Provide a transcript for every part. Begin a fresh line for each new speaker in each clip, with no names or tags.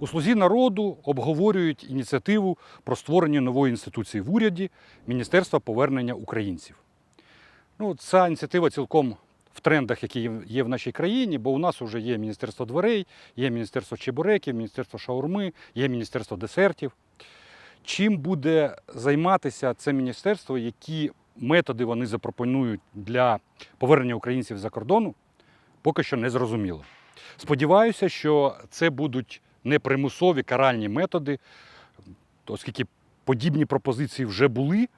У слузі народу обговорюють ініціативу про створення нової інституції в уряді Міністерства повернення українців. Ну, ця ініціатива цілком в трендах, які є- в нашій країні, бо у нас вже є Міністерство дверей, є Міністерство чебуреків, Міністерство шаурми, є Міністерство десертів. Чим буде займатися це міністерство, які методи вони запропонують для повернення українців за кордону, поки що не зрозуміло. Сподіваюся, що це будуть не примусові каральні методи, оскільки подібні пропозиції вже були.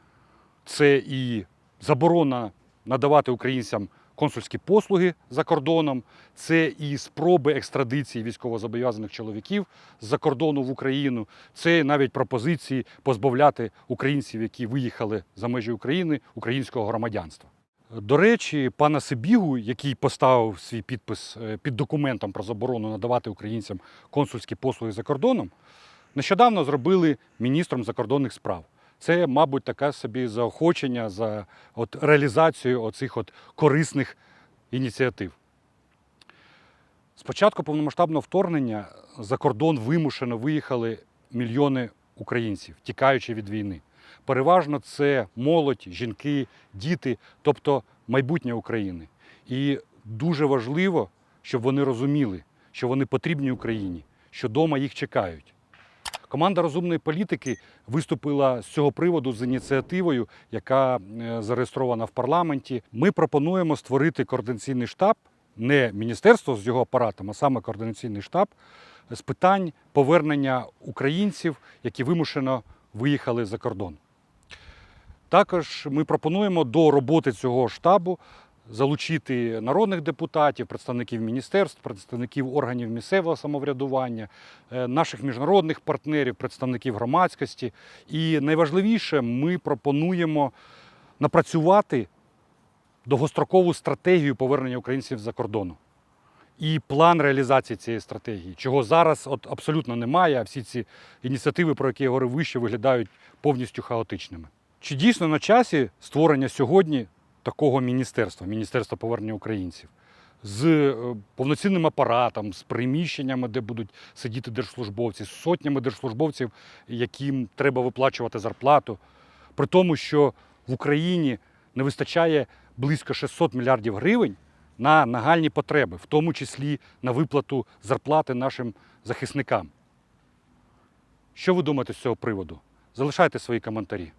Це і заборона надавати українцям консульські послуги за кордоном, це і спроби екстрадиції військовозобов'язаних чоловіків з-за кордону в Україну, це навіть пропозиції позбавляти українців, які виїхали за межі України, українського громадянства. До речі, пана Сибігу, який поставив свій підпис е, під документом про заборону надавати українцям консульські послуги за кордоном, нещодавно зробили міністром закордонних справ. Це, мабуть, таке собі заохочення за от, реалізацію оцих от корисних ініціатив. З початку повномасштабного вторгнення за кордон вимушено виїхали мільйони українців, тікаючи від війни. Переважно це молодь, жінки, діти, тобто майбутнє України. І дуже важливо, щоб вони розуміли, що вони потрібні Україні, що вдома їх чекають. Команда розумної політики виступила з цього приводу з ініціативою, яка е, зареєстрована в парламенті. Ми пропонуємо створити координаційний штаб, не міністерство з його апаратом, а саме координаційний штаб з питань повернення українців, які вимушено виїхали за кордон. Також ми пропонуємо до роботи цього штабу залучити народних депутатів, представників міністерств, представників органів місцевого самоврядування, е, наших міжнародних партнерів, представників громадськості. І найважливіше, ми пропонуємо напрацювати довгострокову стратегію повернення українців за кордону. І план реалізації цієї стратегії, чого зараз от абсолютно немає, а всі ці ініціативи, про які я говорив вище, виглядають повністю хаотичними. Чи дійсно на часі створення сьогодні такого міністерства, Міністерства повернення українців, з е, повноцінним апаратом, з приміщеннями, де будуть сидіти держслужбовці, з сотнями держслужбовців, яким треба виплачувати зарплату, при тому, що в Україні не вистачає близько 600 мільярдів гривень на нагальні потреби, в тому числі на виплату зарплати нашим захисникам. Що ви думаєте з цього приводу? Залишайте свої коментарі.